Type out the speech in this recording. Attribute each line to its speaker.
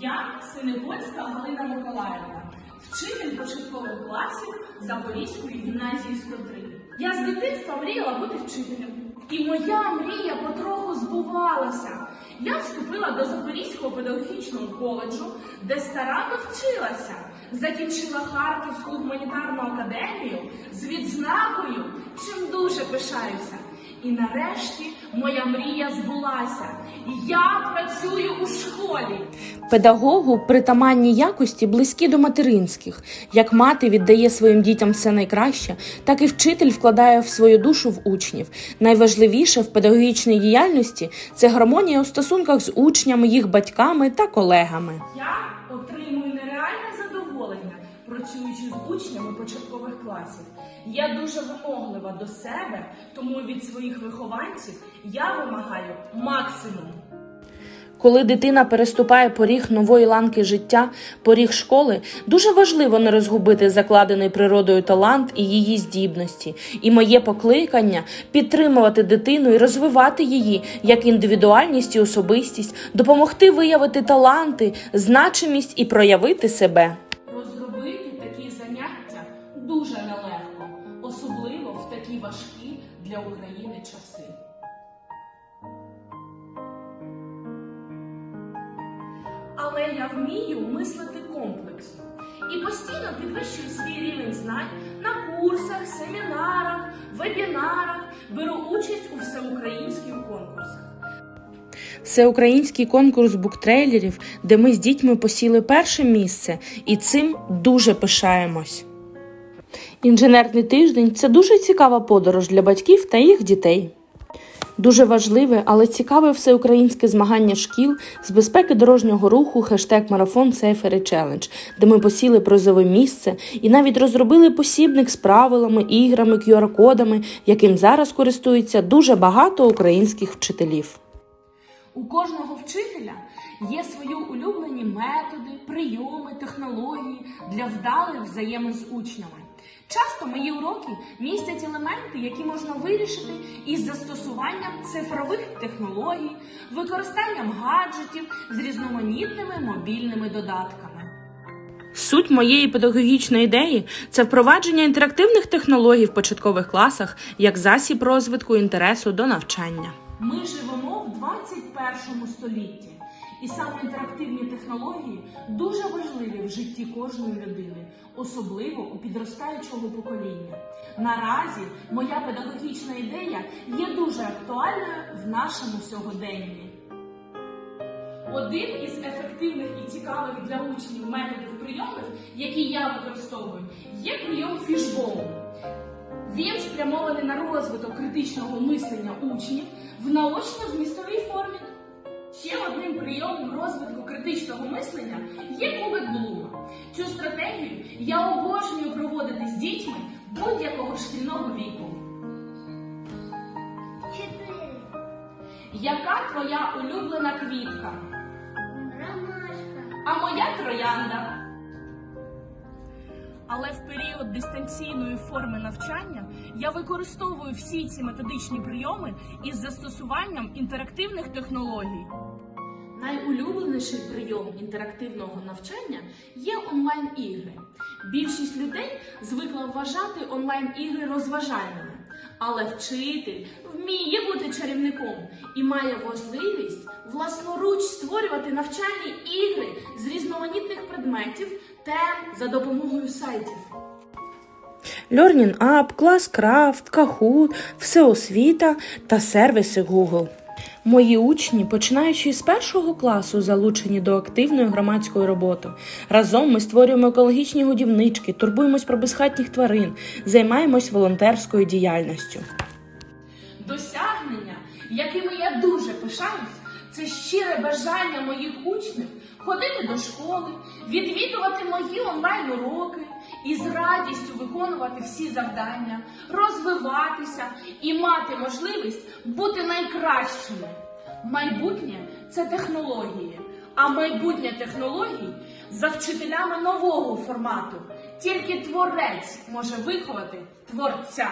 Speaker 1: Я Синепольська Галина Миколаївна, вчитель початкових класів Запорізької гімназії 103. Я з дитинства мріяла бути вчителем. І моя мрія потроху збувалася. Я вступила до Запорізького педагогічного коледжу, де старанно вчилася. Закінчила Харківську гуманітарну академію з відзнакою, чим дуже пишаюся. І нарешті моя мрія збулася. Я працюю у школі.
Speaker 2: Педагогу притаманні якості близькі до материнських. Як мати віддає своїм дітям все найкраще, так і вчитель вкладає в свою душу в учнів. Найважливіше в педагогічній діяльності це гармонія у стосунках з учнями, їх батьками та колегами.
Speaker 1: Я працюючи з учнями початкових класів. Я дуже вимоглива до себе, тому від своїх вихованців я вимагаю максимум.
Speaker 2: Коли дитина переступає поріг нової ланки життя, поріг школи, дуже важливо не розгубити закладений природою талант і її здібності. І моє покликання підтримувати дитину і розвивати її як індивідуальність і особистість, допомогти виявити таланти, значимість і проявити себе.
Speaker 1: Дуже нелегко, особливо в такі важкі для України часи. Але я вмію мислити комплексно і постійно підвищую свій рівень знань на курсах, семінарах, вебінарах, беру участь у всеукраїнських конкурсах.
Speaker 2: Всеукраїнський конкурс буктрейлерів, де ми з дітьми посіли перше місце, і цим дуже пишаємось. Інженерний тиждень це дуже цікава подорож для батьків та їх дітей. Дуже важливе, але цікаве всеукраїнське змагання шкіл з безпеки дорожнього руху хештег марафон Сейфери Челендж, де ми посіли призове місце і навіть розробили посібник з правилами, іграми, QR-кодами, яким зараз користується дуже багато українських вчителів.
Speaker 1: У кожного вчителя є свої улюблені методи, прийоми, технології для вдалих взаємин з учнями. Часто мої уроки містять елементи, які можна вирішити із застосуванням цифрових технологій, використанням гаджетів з різноманітними мобільними додатками.
Speaker 2: Суть моєї педагогічної ідеї це впровадження інтерактивних технологій в початкових класах як засіб розвитку інтересу до навчання.
Speaker 1: Ми живемо в 21 столітті, і саме інтерактивні технології дуже важливі в житті кожної людини, особливо у підростаючого покоління. Наразі моя педагогічна ідея є дуже актуальною в нашому сьогоденні. Один із ефективних і цікавих для учнів методів прийомів, які я використовую, є прийом фішбоу. Він спрямований на розвиток критичного мислення учнів в наочно-змістовій формі. Ще одним прийомом розвитку критичного мислення є кубик Блума. Цю стратегію я обожнюю проводити з дітьми будь-якого шкільного віку. Яка твоя улюблена квітка?
Speaker 3: Ромашка.
Speaker 1: А моя троянда. Але в період дистанційної форми навчання я використовую всі ці методичні прийоми із застосуванням інтерактивних технологій. Найулюбленіший прийом інтерактивного навчання є онлайн-ігри. Більшість людей звикла вважати онлайн-ігри розважальними, але вчитель вміє бути чарівником і має можливість власноруч створювати навчальні ігри з різноманітних предметів, тем за допомогою сайтів.
Speaker 2: Learning App, Classcraft, Kahoot, Всеосвіта та сервіси Google. Мої учні, починаючи з першого класу, залучені до активної громадської роботи. Разом ми створюємо екологічні годівнички, турбуємось про безхатніх тварин, займаємось волонтерською діяльністю.
Speaker 1: Досягнення, якими я дуже пишаюсь, це щире бажання моїх учнів ходити до школи, відвідувати мої онлайн-уроки і з радістю виконувати всі завдання, розвиватися і мати можливість бути найкращими. Майбутнє це технології, а майбутнє технологій за вчителями нового формату. Тільки творець може виховати творця.